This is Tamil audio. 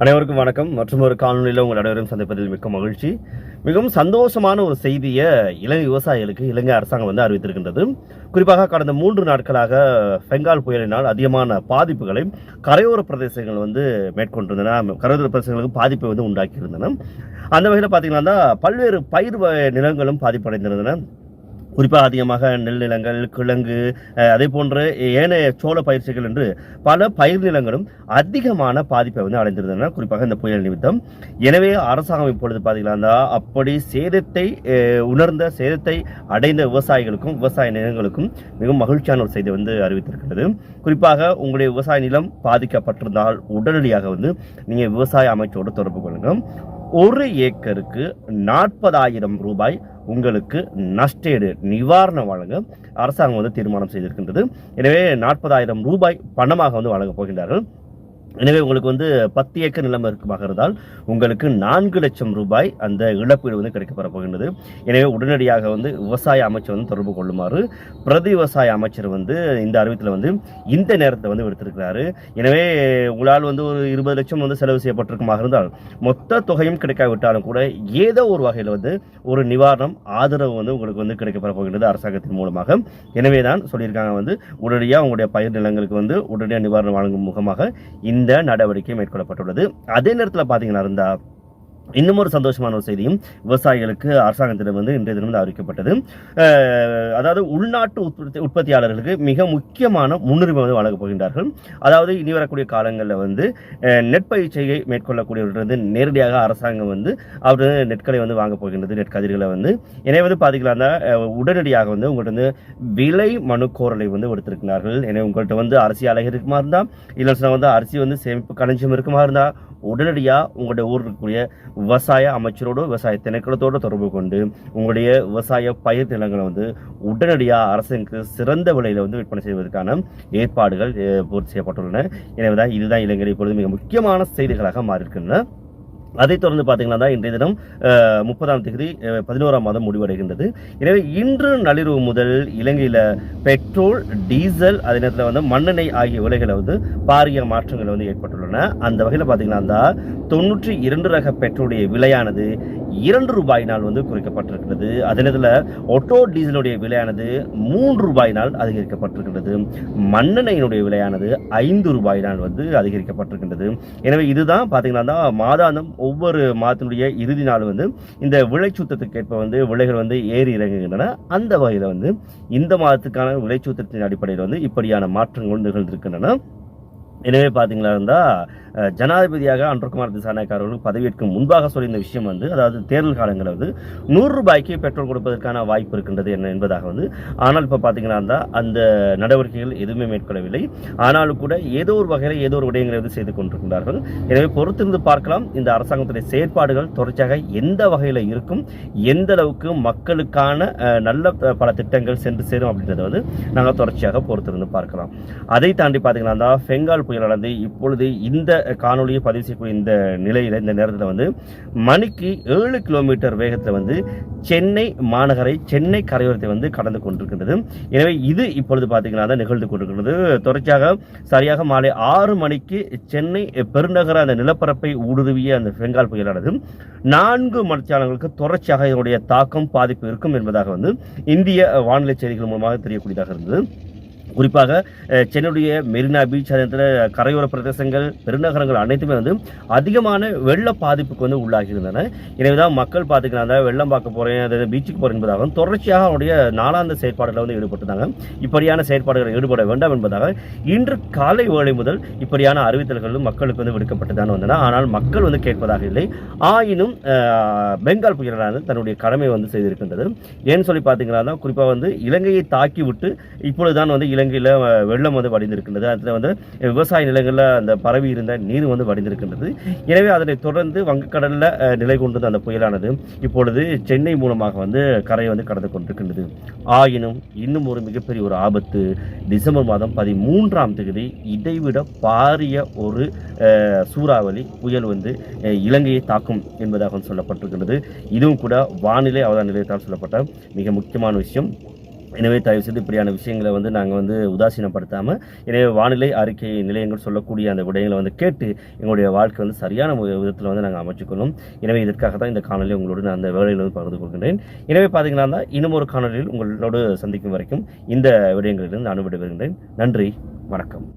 அனைவருக்கும் வணக்கம். மற்றும் ஒரு காணொலியில் உங்கள் அனைவரும் சந்திப்பதில் மிக்க மகிழ்ச்சி. மிகவும் சந்தோஷமான ஒரு செய்தியை இலங்கை விவசாயிகளுக்கு இலங்கை அரசாங்கம் வந்து அறிவித்திருக்கின்றது. குறிப்பாக கடந்த மூன்று நாட்களாக பெங்கால் புயலினால் அதிகமான பாதிப்புகளை கரையோர பிரதேசங்கள் வந்து மேற்கொண்டிருந்தன. கரையோர பிரதேசங்களுக்கு பாதிப்பை வந்து உண்டாக்கியிருந்தன. அந்த வகையில் பார்த்தீங்கன்னா பல்வேறு பயிர் வ- நிலங்களும் பாதிப்படைந்திருந்தன. குறிப்பாக அதிகமாக நெல் நிலங்கள் கிழங்கு அதே போன்ற ஏனைய சோள பயிற்சிகள் என்று பல பயிர் நிலங்களும் அதிகமான பாதிப்பை வந்து அடைந்திருந்தன குறிப்பாக இந்த புயல் நிமித்தம். எனவே அரசாங்கம் இப்பொழுது பார்த்தீங்கன்னா அப்படி சேதத்தை உணர்ந்த சேதத்தை அடைந்த விவசாயிகளுக்கும் விவசாய நிலங்களுக்கும் மிகவும் மகிழ்ச்சியான ஒரு செய்தி வந்து அறிவித்திருக்கிறது. குறிப்பாக உங்களுடைய விவசாய நிலம் பாதிக்கப்பட்டிருந்தால் உடனடியாக வந்து நீங்கள் விவசாய அமைச்சோடு தொடர்பு கொள்ளுங்கள் ஒரு ஏக்கருக்கு நாற்பதாயிரம் ரூபாய் உங்களுக்கு நஷ்டேடு நிவாரணம் வழங்க அரசாங்கம் வந்து தீர்மானம் செய்திருக்கின்றது. எனவே நாற்பதாயிரம் ரூபாய் பணமாக வந்து வழங்கப் போகின்றார்கள். எனவே உங்களுக்கு வந்து பத்து ஏக்கர் நிலம் இருக்குமாக இருந்தால் உங்களுக்கு நான்கு லட்சம் ரூபாய் அந்த இழப்பீடு வந்து கிடைக்கப்பெற போகின்றது. எனவே உடனடியாக வந்து விவசாய அமைச்சர் வந்து தொடர்பு கொள்ளுமாறு பிரதி விவசாய அமைச்சர் வந்து இந்த அறிவித்தில் வந்து இந்த நேரத்தை வந்து எடுத்திருக்கிறாரு எனவே உங்களால் வந்து ஒரு இருபது லட்சம் வந்து செலவு செய்யப்பட்டிருக்குமாக இருந்தால் மொத்த தொகையும் கிடைக்காவிட்டாலும் கூட ஏதோ ஒரு வகையில் வந்து ஒரு நிவாரணம் ஆதரவு வந்து உங்களுக்கு வந்து கிடைக்கப்பெற போகின்றது அரசாங்கத்தின் மூலமாக. எனவே தான் சொல்லியிருக்காங்க வந்து உடனடியாக உங்களுடைய பயிர் நிலங்களுக்கு வந்து உடனடியாக நிவாரணம் வழங்கும் முகமாக இந்த இந்த நடவடிக்கை மேற்கொள்ளப்பட்டுள்ளது. அதே நேரத்தில் பார்த்தீங்கன்னா இருந்தா இன்னும் ஒரு சந்தோஷமான ஒரு செய்தியும் விவசாயிகளுக்கு அரசாங்கத்திடம் வந்து இன்றைய தினம் அறிவிக்கப்பட்டது. அதாவது உள்நாட்டு உற்பத்தி உற்பத்தியாளர்களுக்கு மிக முக்கியமான முன்னுரிமை வந்து வழங்கப் போகின்றார்கள். அதாவது இனி வரக்கூடிய காலங்களில் வந்து நெற்பயிற்சியை மேற்கொள்ளக்கூடியவர்கள் வந்து நேரடியாக அரசாங்கம் வந்து அவர் நெற்களை வந்து வாங்க போகின்றது நெற்கதிர்களை வந்து. எனவே வந்து பார்த்தீங்கன்னா உடனடியாக வந்து உங்கள்கிட்ட வந்து விலை மனு கோரலை வந்து எடுத்திருக்கிறார்கள். எனவே உங்கள்கிட்ட வந்து அரிசி அழகு இருக்குமா இருந்தால் இல்லை வந்து அரிசி வந்து சேமிப்பு களஞ்சியம் இருக்குமா இருந்தால் உடனடியாக உங்களுடைய ஊரில் இருக்கக்கூடிய விவசாய அமைச்சரோடு விவசாய திணைக்களத்தோடு தொடர்பு கொண்டு உங்களுடைய விவசாய பயிர் நிலங்களை வந்து உடனடியாக அரசுக்கு சிறந்த விலையில் வந்து விற்பனை செய்வதற்கான ஏற்பாடுகள் பூர்த்தி செய்யப்பட்டுள்ளன. எனவே தான் இதுதான் இலங்கையில் இப்பொழுது மிக முக்கியமான செய்திகளாக மாறியிருக்கின்றன. அதைத் தொடர்ந்து பார்த்தீங்கன்னா தான் இன்றைய தினம் முப்பதாம் தேதி பதினோராம் மாதம் முடிவடைகின்றது. எனவே இன்று நள்ளிரவு முதல் இலங்கையில் பெட்ரோல் டீசல் அதே நேரத்தில் வந்து மண்ணெண்ணெய் ஆகிய விலைகளை வந்து பாரிய மாற்றங்கள் வந்து ஏற்பட்டுள்ளன. அந்த வகையில் பார்த்தீங்கன்னா தான் தொண்ணூற்றி இரண்டு ரக பெட்ரோலுடைய விலையானது இரண்டு ரூபாயினால் வந்து குறைக்கப்பட்டிருக்கிறது. அதில் இதில் ஒட்டோ டீசலுடைய விலையானது மூன்று ரூபாயினால் அதிகரிக்கப்பட்டிருக்கின்றது. மண்ணெண்ணெயினுடைய விலையானது ஐந்து ரூபாயினால் வந்து அதிகரிக்கப்பட்டிருக்கின்றது. எனவே இதுதான் பார்த்தீங்கன்னா தான் மாதாந்தம் ஒவ்வொரு மாதத்தினுடைய இறுதி நாள் வந்து இந்த விளைச்சூத்தத்துக்கேற்ப வந்து விலைகள் வந்து ஏறி இறங்குகின்றன. அந்த வகையில் வந்து இந்த மாதத்துக்கான விளைச்சூத்தத்தின் அடிப்படையில் வந்து இப்படியான மாற்றங்கள் நிகழ்ந்திருக்கின்றன. எனவே பார்த்தீங்களா இருந்தால் ஜனாதிபதியாக அன்றகுமார் திசாநாயக் அவர்கள் பதவியேற்கு முன்பாக சொல்லியிருந்த விஷயம் வந்து அதாவது தேர்தல் காலங்களில் வந்து நூறு ரூபாய்க்கு பெட்ரோல் கொடுப்பதற்கான வாய்ப்பு இருக்கின்றது என்ன என்பதாக வந்து ஆனால் இப்போ பார்த்தீங்கன்னா இருந்தால் அந்த நடவடிக்கைகள் எதுவுமே மேற்கொள்ளவில்லை. ஆனாலும் கூட ஏதோ ஒரு வகையில் ஏதோ ஒரு விடயங்களை வந்து செய்து கொண்டிருக்கின்றார்கள். எனவே பொறுத்திருந்து பார்க்கலாம் இந்த அரசாங்கத்துடைய செயற்பாடுகள் தொடர்ச்சியாக எந்த வகையில் இருக்கும் எந்த அளவுக்கு மக்களுக்கான நல்ல பல திட்டங்கள் சென்று சேரும் அப்படின்றத வந்து நாங்கள் தொடர்ச்சியாக பொறுத்திருந்து பார்க்கலாம். அதை தாண்டி பார்த்தீங்கன்னா இருந்தால் பெங்கால் புயலானது இப்பொழுது இந்த காணொலியை பதிவு செய்யக்கூடிய இந்த நிலையில் இந்த நேரத்தில் வந்து மணிக்கு ஏழு கிலோமீட்டர் வேகத்தில் வந்து சென்னை மாநகரை சென்னை கரையோரத்தை வந்து கடந்து கொண்டிருக்கின்றது. எனவே இது இப்பொழுது பார்த்தீங்கன்னா தான் நிகழ்ந்து கொண்டிருக்கிறது. தொடர்ச்சியாக சரியாக மாலை ஆறு மணிக்கு சென்னை பெருநகர அந்த நிலப்பரப்பை ஊடுருவிய அந்த பெங்கால் புயலானது நான்கு மணிச்சாலங்களுக்கு தொடர்ச்சியாக இதனுடைய தாக்கம் பாதிப்பு இருக்கும் என்பதாக வந்து இந்திய வானிலை செய்திகள் மூலமாக தெரியக்கூடியதாக இருந்தது. குறிப்பாக சென்னையுடைய மெரினா பீச் அதே நேரத்தில் கரையோர பிரதேசங்கள் பெருநகரங்கள் அனைத்துமே வந்து அதிகமான வெள்ள பாதிப்புக்கு வந்து உள்ளாகி இருந்தன எனவே தான் மக்கள் பார்த்துக்கலாம் வெள்ளம் பார்க்க போகிறேன் அதாவது பீச்சுக்கு போகிறேன் என்பதாக தொடர்ச்சியாக அவருடைய நாளாந்த செயற்பாடுகளில் வந்து ஈடுபட்டிருந்தாங்க. இப்படியான செயற்பாடுகளை ஈடுபட வேண்டாம் என்பதாக இன்று காலை வேலை முதல் இப்படியான அறிவித்தல்களும் மக்களுக்கு வந்து விடுக்கப்பட்டுதான் வந்தன. ஆனால் மக்கள் வந்து கேட்பதாக இல்லை. ஆயினும் பெங்கால் புயலானது தன்னுடைய கடமை வந்து செய்திருக்கின்றது. ஏன்னு சொல்லி பார்த்தீங்கன்னா குறிப்பாக வந்து இலங்கையை தாக்கி விட்டு இப்பொழுதுதான் வந்து இலங்கையில் வெள்ளம் வந்து வடிந்திருக்கின்றது. அதில் வந்து விவசாய நிலங்களில் அந்த பரவி இருந்த நீர் வந்து வடிந்திருக்கின்றது. எனவே அதனை தொடர்ந்து வங்கக்கடலில் நிலை கொண்டது அந்த புயலானது. இப்பொழுது சென்னை மூலமாக வந்து கரையை வந்து கடந்து கொண்டிருக்கின்றது. ஆயினும் இன்னும் ஒரு மிகப்பெரிய ஒரு ஆபத்து. டிசம்பர் மாதம் பதிமூன்றாம் தேதி இதைவிட பாரிய ஒரு சூறாவளி புயல் வந்து இலங்கையை தாக்கும் என்பதாக சொல்லப்பட்டிருக்கின்றது. இதுவும் கூட வானிலை அவதான நிலையத்தால் சொல்லப்பட்ட மிக முக்கியமான விஷயம். எனவே தயவு செய்து இப்படியான விஷயங்களை வந்து நாங்கள் வந்து உதாசீனப்படுத்தாமல் எனவே வானிலை அறிக்கை நிலையங்கள் சொல்லக்கூடிய அந்த விடயங்களை வந்து கேட்டு எங்களுடைய வாழ்க்கை வந்து சரியான விதத்தில் வந்து நாங்கள் அமைச்சுக்கொள்ளும். எனவே இதற்காக தான் இந்த காணொலி உங்களோடு நான் அந்த வேலையில் வந்து பகிர்ந்து கொள்கின்றேன். எனவே பார்த்தீங்கன்னா இன்னும் ஒரு காணொலியில் உங்களோடு சந்திக்கும் வரைக்கும் இந்த விடயங்களிலிருந்து நான் விடைபெறுகின்றேன். நன்றி வணக்கம்.